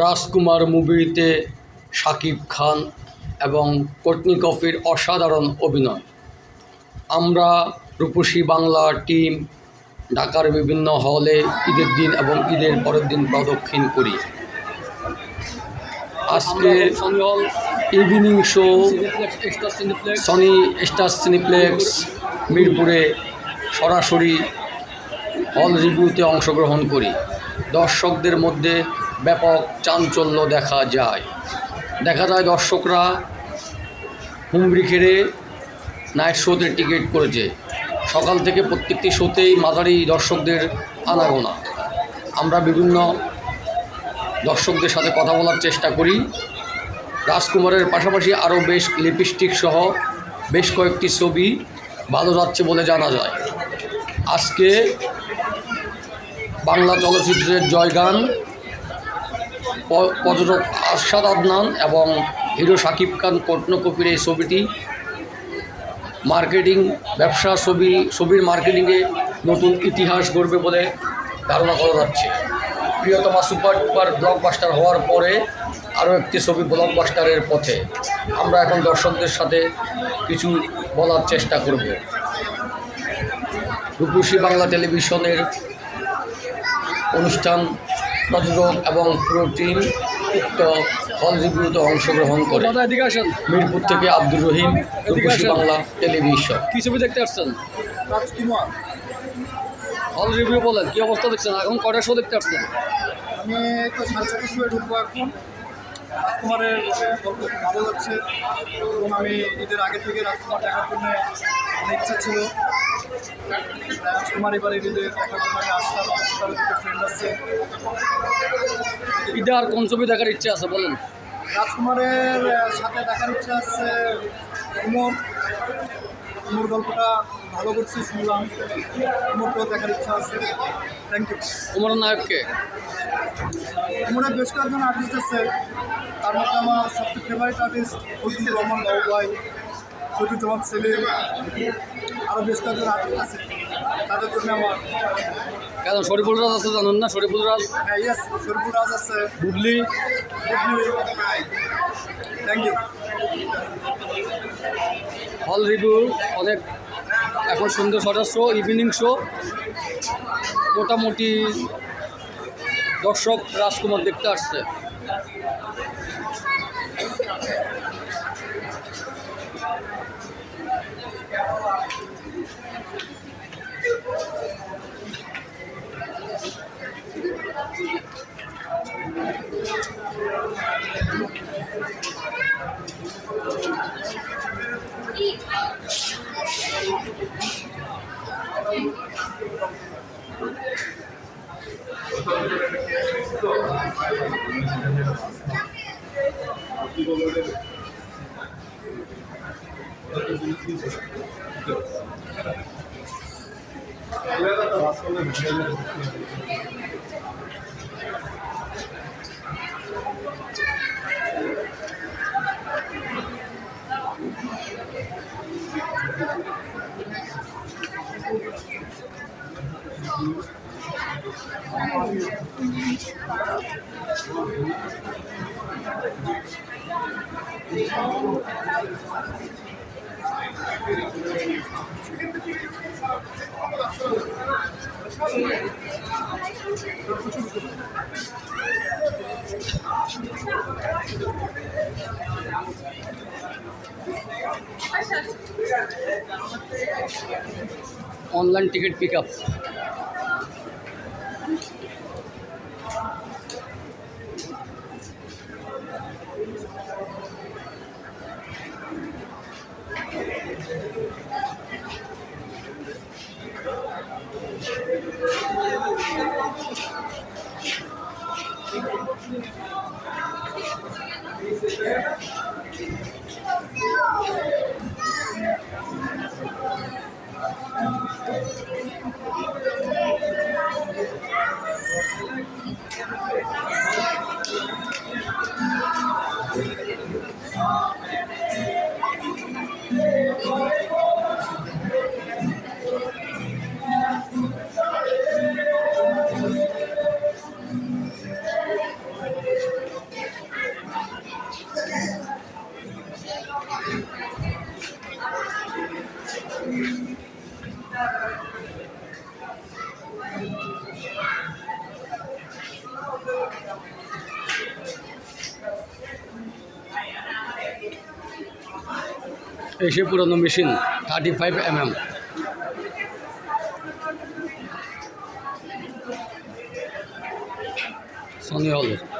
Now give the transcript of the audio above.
রাজকুমার মুভিতে শাকিব খান এবং কোটনি কফির অসাধারণ অভিনয়। আমরা রূপসী বাংলা টিম ঢাকার বিভিন্ন হলে ঈদের দিন এবং ঈদের পরের দিন প্রদক্ষিণ করি। আজকে evening show Sony Star Cineplex মিরপুরে সরাসরি হল রিভিউতে অংশগ্রহণ করি। দর্শকদের মধ্যে ব্যাপক চাঞ্চল্য দেখা যায়। দেখা যায় দর্শকরা হুমড়ি খেড়ে নাইট শোতে টিকিট করেছে। সকাল থেকে প্রত্যেকটি শোতেই মাঝারি দর্শকদের আনাগোনা। আমরা বিভিন্ন দর্শকদের সাথে কথা বলার চেষ্টা করি। রাজকুমারের পাশাপাশি আরও বেশ লিপস্টিক সহ বেশ কয়েকটি ছবি ভালো যাচ্ছে বলে জানা যায়। আজকে বাংলা চলচ্চিত্রের জয়গান পর্যটক আরশাদ আদনান এবং হিরো শাকিব খান কটনকপির এই ছবিটি মার্কেটিং, ব্যবসা, ছবি, ছবির মার্কেটিংয়ে নতুন ইতিহাস গড়বে বলে ধারণা করা যাচ্ছে। প্রিয়তমা সুপার ডুপার ব্লকবাস্টার হওয়ার পরে আরও একটি ছবি ব্লকবাস্টারের পথে। আমরা এখন দর্শকদের সাথে কিছু বলার চেষ্টা করব। রূপসী বাংলা টেলিভিশনের অনুষ্ঠান প্রযোজক এবং পুরো টিম উক্ত হল রিভিউতে অংশগ্রহণ করে। এদিকে আসেন? মিরপুর থেকে আব্দুর রহিম রূপসী বাংলা টেলিভিশন। কি ছবি দেখতে আসছেন? হল রিভিউ বলেন কি অবস্থা দেখছেন? এখন কটা শো দেখতে আসছেন? আমি তো সাড়ে চারটার সময় ঢুকবো এখন। রাজকুমারের গল্প ভালো লাগছে। এবং আমি ঈদের আগে থেকে রাজকুমার দেখার জন্য অনেক ইচ্ছা ছিল। রাজকুমার এবার ঈদে দেখার জন্য আসলাম তার দুটো ফ্রেন্ড আছে। ঈদে আর কোন ছবি দেখার ইচ্ছে আছে বলেন? রাজকুমারের সাথে দেখার ইচ্ছা আছে উমর। উমর গল্পটা ভালো করছি শুনলাম। উমরটাও দেখার ইচ্ছা আছে। থ্যাংক ইউ তোমার নায়ককে? মনে বেশ কয়েকজন আর্টিস্ট আছে। তার মধ্যে আমার সবচেয়ে ফেভারিট আর্টিস্ট ফজলুর রহমান বাবু ভাই শফিকুজ্জামান সেলিম আরও বেশ কয়েকজন আর্টিস্ট আছে তাদের জন্য আমার কেন? শরীফুল রাজ আছে জানেন না? শরীফুল রাজ? হ্যাঁ ইয়েস শরীফুল রাজ আছে। Bubly? Thank you hall review অনেক এখন সন্ধ্যে ছটার শো ইভিনিং শো মোটামুটি দর্শক রাজকুমার দেখতে আসছে। Gracias. online ticket pickup. এসে পুরনো machine thirty five M M Sony হলো